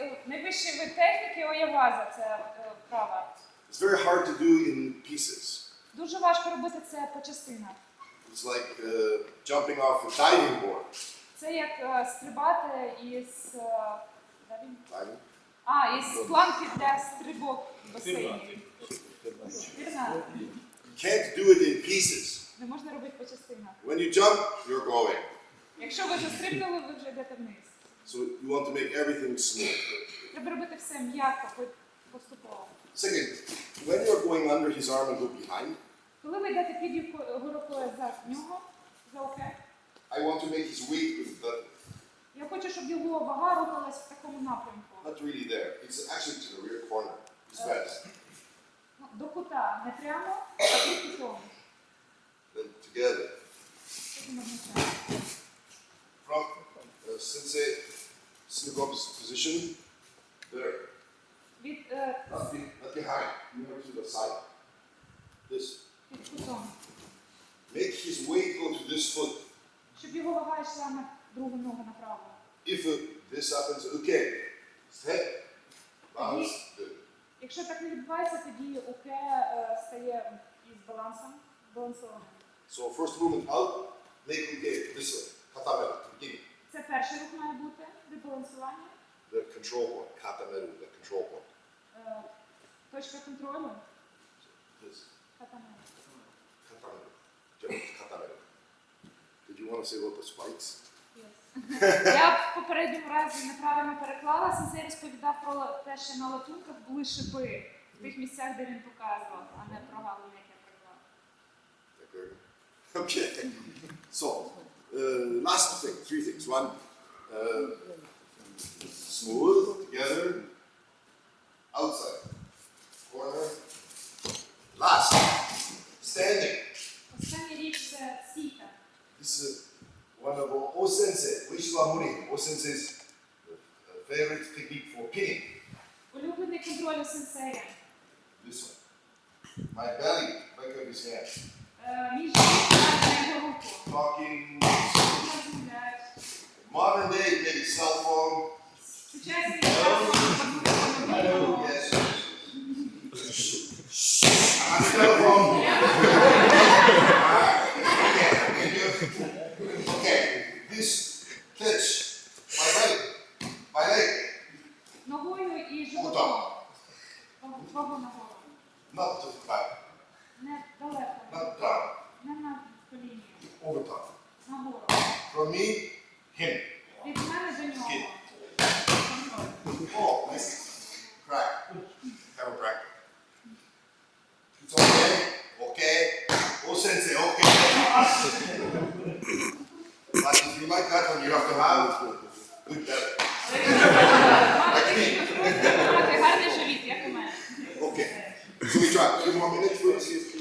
Е, Найвищий вид техніки ояваза це е, вправа. It's very hard to do in pieces. Дуже важко робити це по частинах. It's like uh, jumping off a diving board. Це як е, стрибати із. е, де він? Diving. А, із планки для стрибок в басейні. You can't do it in pieces. Не можна робити по частинах. When you jump, you're going. Якщо ви застрибнули, ви вже йдете вниз. So you want to make everything smooth. Треба робити все м'яко, поступово. Second, when you're going under his arm and go behind, Коли ви йдете під його рукою за нього, за оке, I want to make his weight with the, я хочу, щоб його вага рухалась в такому напрямку. not really there. It's actually to the rear corner. It's best. Ну, До кута, не прямо, а під кутом. Then together. Від, е, Not, be, not behind. More to the side. This. під кутом. Make his weight go to this foot. Щоб його вага йшла на другу ногу направо. If uh, this happens, okay. Step. Bounce. Good. Якщо так не відбувається, тоді оке е, стає із балансом, балансованим. So first movement out, make okay this way. Katameru, beginning. Це перший рух має бути від балансування. The control point. Katameru, the control point. Е, Точка контролю. This. Катамель. Katameru. Did you want to say about the spikes? Я в попередньому разі неправильно переклала. Сенсей розповідав про те, що на латунках були шипи в тих місцях, де він показував, а не прогалини, як я переклала. Okay. So, uh, last thing, three things. One, uh, smooth together, outside, corner. Last, standing. Остання річ це сіка. This is one of our O-sensei, Ueshiba Muri, O-sensei's uh, favorite technique for pinning. Улюблений контроль у сенсея. This one. My belly, back of his hand. Е, Між на його руку. Talking, Розмовляють. modern day, maybe cell phone. Сучасні ногою і животом. Вагу нагору. not to the back, Не далеко. not down, Не на коліні. over top. Нагору. From me, him. Від мене до нього. Скид. Контроль. Oh, nice. Crack. Have a crack. It's okay. Okay. Oh, sensei, okay. but if you like that one, you have to have Гарний живіт, як у мене. Окей. Чувак, you want me to